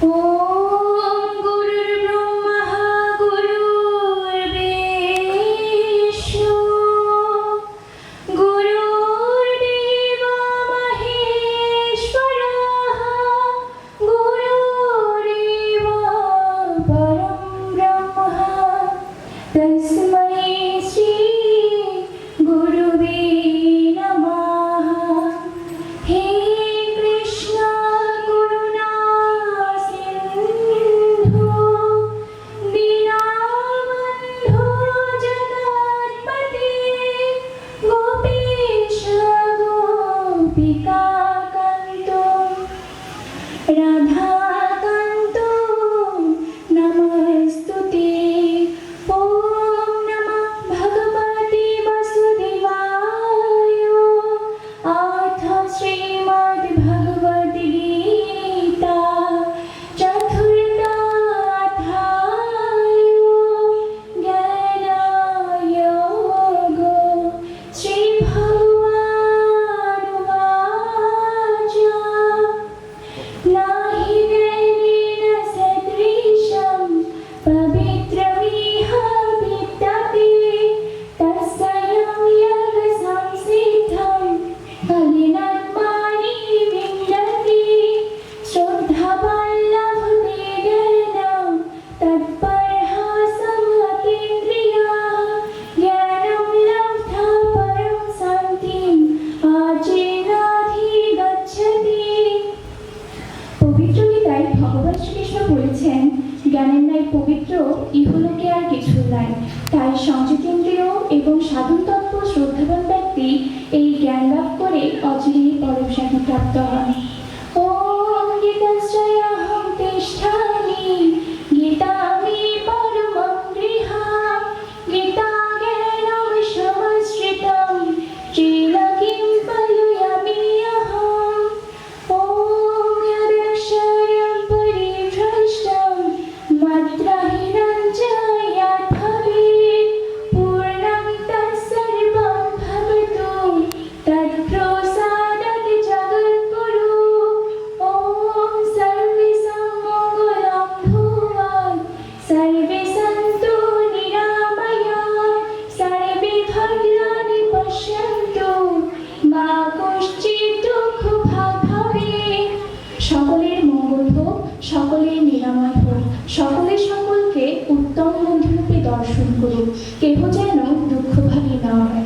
嗯 speak জ্ঞানের ন্যায় পবিত্র ইহলোকে সকলের মঙ্গল হোক সকলের নিরাময় হোক। সকলে সকলকে উত্তম বন্ধুরূপে দর্শন করুক। কেহ যেন দুঃখভাগী না হয়